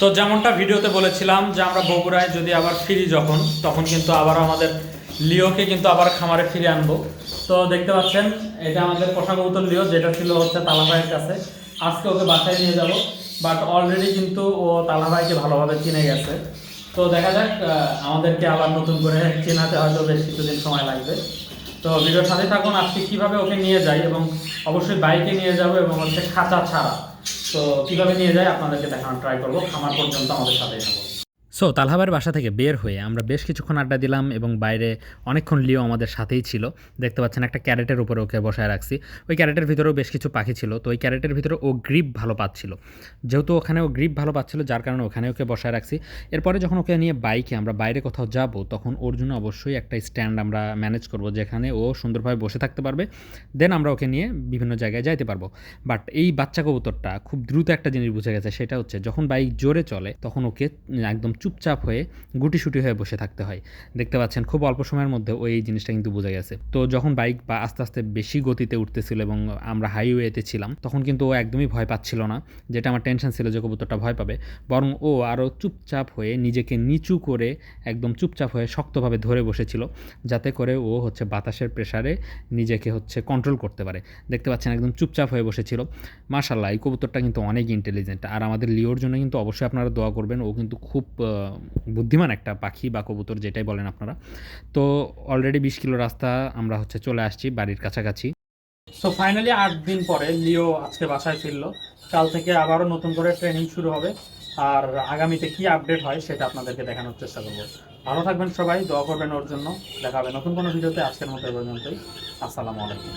তো যেমনটা ভিডিওতে বলেছিলাম যে আমরা বগুড়ায় যদি আবার ফিরি যখন, তখন কিন্তু আবার আমাদের লিওকে কিন্তু আবার খামারে ফিরে আনব। তো দেখতে পাচ্ছেন, এটা আমাদের পোষা কবুতর লিও, যেটা ছিল হচ্ছে তালাভাইয়ের কাছে। আজকে ওকে বাসায় নিয়ে যাব বাট অলরেডি কিন্তু ও তালাভাইকে ভালোভাবে চিনে গেছে। তো দেখা যাক আমাদেরকে আবার নতুন করে চেনাতে হয়তো বেশ কিছুদিন সময় লাগবে। তো ভিডিওর সাথে থাকুন, আজকে কীভাবে ওকে নিয়ে যাই এবং অবশ্যই বাইকে নিয়ে যাব এবং হচ্ছে খাঁচা ছাড়া। তো কীভাবে নিয়ে যাই আপনাদেরকে দেখানোর ট্রাই করব, খামার পর্যন্ত আমাদের সাথে থাকুন। সো তালহাবার বাসা থেকে বের হয়ে আমরা বেশ কিছুক্ষণ আড্ডা দিলাম এবং বাইরে অনেকক্ষণ লিও আমাদের সাথেই ছিল। দেখতে পাচ্ছেন একটা ক্যারেটের উপরে ওকে বসায় রাখছি। ওই ক্যারেটের ভিতরেও বেশ কিছু পাখি ছিল। তো ওই ক্যারেটের ভিতরে ও গ্রিপ ভালো পাচ্ছিল। যেহেতু ওখানে ও গ্রিপ ভালো পাচ্ছিল, যার কারণে ওখানে ওকে বসায় রাখছি। এরপরে যখন ওকে নিয়ে বাইকে আমরা বাইরে কোথাও যাব, তখন ওর জন্য অবশ্যই একটা স্ট্যান্ড আমরা ম্যানেজ করব, যেখানে ও সুন্দরভাবে বসে থাকতে পারবে। দেন আমরা ওকে নিয়ে বিভিন্ন জায়গায় যাইতে পারব। বাট এই বাচ্চা কবুতরটা খুব দ্রুত একটা জিনিস বুঝে গেছে, সেটা হচ্ছে যখন বাইক জোরে চলে, তখন ওকে একদম চুপচাপ হয়ে গুটিসুটি হয়ে বসে থাকতে হয়। দেখতে পাচ্ছেন, খুব অল্প সময়ের মধ্যে ওই জিনিসটা কিন্তু বোঝা গেছে। তো যখন বাইক বা আস্তে আস্তে বেশি গতিতে উঠতেছিল এবং আমরা হাইওয়েতে ছিলাম, তখন কিন্তু ও একদমই ভয় পাচ্ছিল না, যেটা আমার টেনশন ছিল যে কবুতরটা ভয় পাবে। বরং ও আরও চুপচাপ হয়ে নিজেকে নিচু করে একদম চুপচাপ হয়ে শক্তভাবে ধরে বসেছিল, যাতে করে ও হচ্ছে বাতাসের প্রেসারে নিজেকে হচ্ছে কন্ট্রোল করতে পারে। দেখতে পাচ্ছেন, একদম চুপচাপ হয়ে বসেছিল। মাশাল্লাহ এই কবুতরটা কিন্তু অনেক ইন্টেলিজেন্ট আর আমাদের লিওর জন্য কিন্তু অবশ্যই আপনারা দোয়া করবেন, ও কিন্তু খুব বুদ্ধিমান একটা পাখি বা কবুতর, যেটাই বলেন আপনারা। তো অলরেডি বিশ কিলো রাস্তা আমরা হচ্ছে চলে আসছি বাড়ির কাছাকাছি। সো ফাইনালি আট দিন পরে লিও আজকে বাসায় ফিরলো। কাল থেকে আবারও নতুন করে ট্রেনিং শুরু হবে। আর আগামীতে কি আপডেট হয় সেটা আপনাদেরকে দেখানোর চেষ্টা করব। ভালো থাকবেন সবাই, দোয়া করবেন ওর জন্য। দেখা হবে নতুন কোনো ভিডিওতে আজকের মতো পর্যন্তই। আসসালামু আলাইকুম।